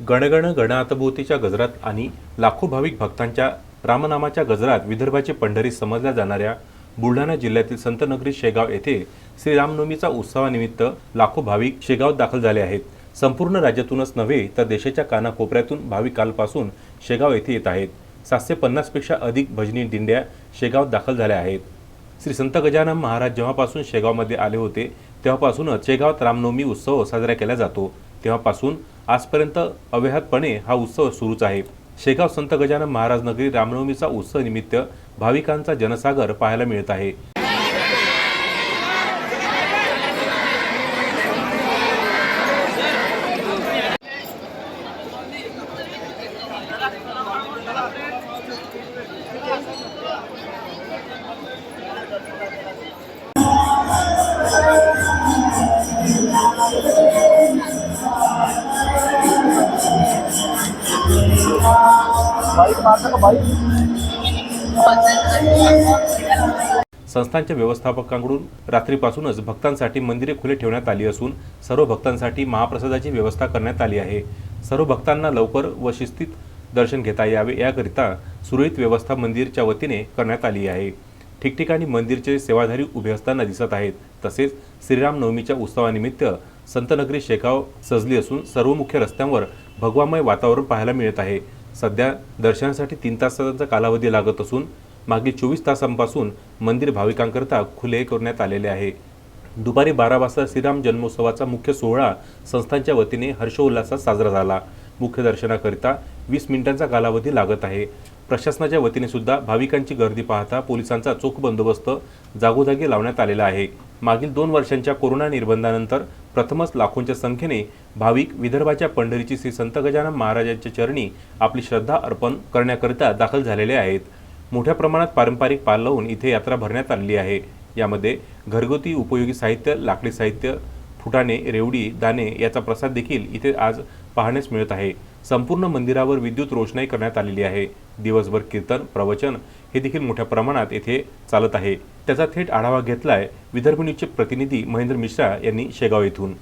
गणगण गणातभोवतीच्या गजरात आणि लाखो भाविक भक्तांच्या रामनामाच्या गजरात विदर्भाचे पंढरी समजल्या जाणाऱ्या बुलढाणा जिल्ह्यातील संतनगरी शेगाव येथे श्रीरामनवमीचा उत्सवानिमित्त लाखो भाविक शेगावात दाखल झाले आहेत. संपूर्ण राज्यातूनच नव्हे तर देशाच्या कानाकोपऱ्यातून भाविक कालपासून शेगाव येथे येत आहेत. सातशे पन्नासपेक्षा अधिक भजनी दिंड्या शेगावात दाखल झाल्या आहेत. श्री संत गजानन महाराज जेव्हापासून शेगावमध्ये आले होते तेव्हापासूनच शेगावात रामनवमी उत्सव साजरा केला जातो. तेव्हापासून आजपर्यंत अव्याहतपणे हा उत्सव सुरूच आहे. शेगाव संत गजानन महाराज नगरी रामनवमीचा उत्सव निमित्त भाविकांचा जनसागर पाहायला मिळत आहे. संस्थांच्या व्यवस्थापकांकडून रात्रीपासूनच भक्तांसाठी मंदिरे खुले ठेवण्यात आली असून सर्व भक्तांसाठी महाप्रसादाची व्यवस्था करण्यात आली आहे. सर्व भक्तांना लवकर व शिस्तीत दर्शन घेता यावे याकरिता सुरळीत व्यवस्था मंदिरच्या वतीने करण्यात आली आहे. ठिकठिकाणी मंदिरचे सेवाधारी उभे असताना दिसत आहेत. तसेच श्रीराम नवमीच्या उत्सवानिमित्त संतनगरी शेगाव सजली असून सर्व मुख्य रस्त्यांवर भगवामय वातावरण पाहायला मिळत आहे. सध्या दर्शनासाठी तीन तासांचा कालावधी लागत असून मागील चोवीस तासांपासून मंदिर भाविकांकरता खुले करण्यात आलेले आहे. दुपारी बारा वाजता श्रीराम जन्मोत्सवाचा मुख्य सोहळा संस्थांच्या वतीने हर्षोल्लासात साजरा झाला. मुख्य दर्शनाकरिता वीस मिनिटांचा कालावधी लागत आहे. प्रशासनाच्या वतीने सुद्धा भाविकांची गर्दी पाहता पोलिसांचा चोख बंदोबस्त जागोजागी लावण्यात आलेला आहे. मागील दोन वर्षांच्या कोरोना निर्बंधानंतर प्रथमच लाखोंच्या संख्येने भाविक विदर्भाच्या पंढरीची श्री संत गजानन महाराजांच्या चरणी आपली श्रद्धा अर्पण करण्याकरिता दाखल झालेले आहेत. मोठ्या प्रमाणात पारंपरिक पाल लावून इथे यात्रा भरण्यात आलेली आहे. यामध्ये घरगुती उपयोगी साहित्य लाकडी साहित्य फुटाणे रेवडी दाणे याचा प्रसाद देखील इथे आज पाहण्यास मिळत आहे. संपूर्ण मंदिरावर विद्युत रोषणाई करण्यात आलेली आहे. दिवसभर कीर्तन प्रवचन हे देखील मोठ्या प्रमाणात येथे चालत आहे. त्याचा थेट आढावा घेतलाय विदर्भ न्यूजचे प्रतिनिधी महेंद्र मिश्रा यांनी शेगाव येथून.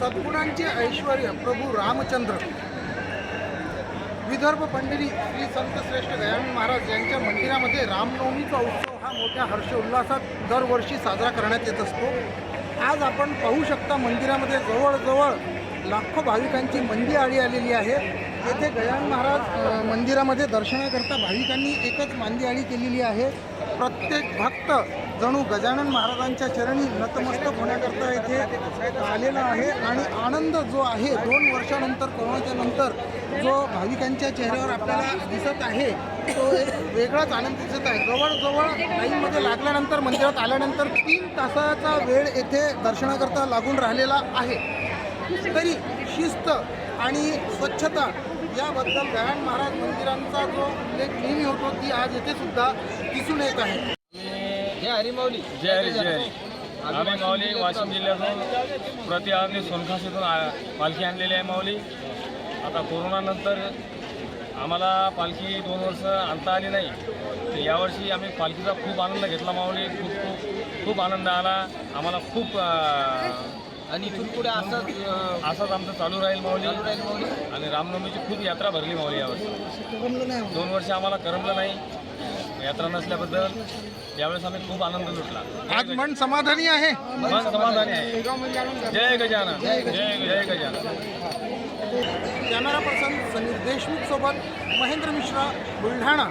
सद्गुणांचे ऐश्वर प्रभू रामचंद्र. विदर्भ पंढरी श्री संत श्रेष्ठ गजानन महाराज यांच्या मंदिरामध्ये रामनवमीचा उत्सव हा मोठ्या हर्ष उल्हासात दरवर्षी साजरा करण्यात येत असतो. आज आपण पाहू शकता मंदिरामध्ये जवळजवळ लाखो भाविकांची मंदी आळी आलेली आहे. येथे गजानन महाराज मंदिरामध्ये दर्शनाकरता भाविकांनी एकच मांदी आळी केलेली आहे. प्रत्येक भक्त जणू गजानन महाराजांच्या चरणी नतमस्तक होण्याकरता येथे आलेला आहे आणि आनंद जो आहे दोन वर्षानंतर कोरोनाच्या नंतर जो भाविकांच्या चेहऱ्यावर आपल्याला दिसत आहे तो एक वेगळाच आनंद दिसत आहे. जवळजवळ लाईनमध्ये लागल्यानंतर मंदिरात आल्यानंतर तीन तासाचा वेळ येथे दर्शनाकरता लागून राहिलेला आहे. तरी शिस्त आणि स्वच्छता याबद्दल गजानन महाराज मंदिरांचा जो उल्लेख नेहमी होतो ती आज येथे सुद्धा दिसून येत आहे. जय हरी माऊली. जय हरी जय हरी. आम्ही माऊली वाशिम जिल्ह्यातून प्रति आम्ही सोनखास आ- पालखी आणलेली आहे माऊली. आता कोरोनानंतर आम्हाला पालखी दोन वर्ष आणता आली नाही. तर यावर्षी आम्ही पालखीचा खूप आनंद घेतला माऊली. खूप खूप खूप आनंद आला. आम्हाला खूप आणि इथून पुढे असंच असाच आमचं चालू राहील माऊली. चालू राहील माऊली. आणि रामनवमीची खूप यात्रा भरली माऊली यावर्षी दोन वर्ष आम्हाला करमलं नाही. यात्रा नसल्याबद्दल यावेळेस आम्ही खूप आनंद लुटला. आज मन समाधानी आहे. मन समाधानी आहे. जय गजानन. जय जय गजानन. कॅमेरा पर्सन समीर देशमुख सोबत महेंद्र मिश्रा बुलढाणा.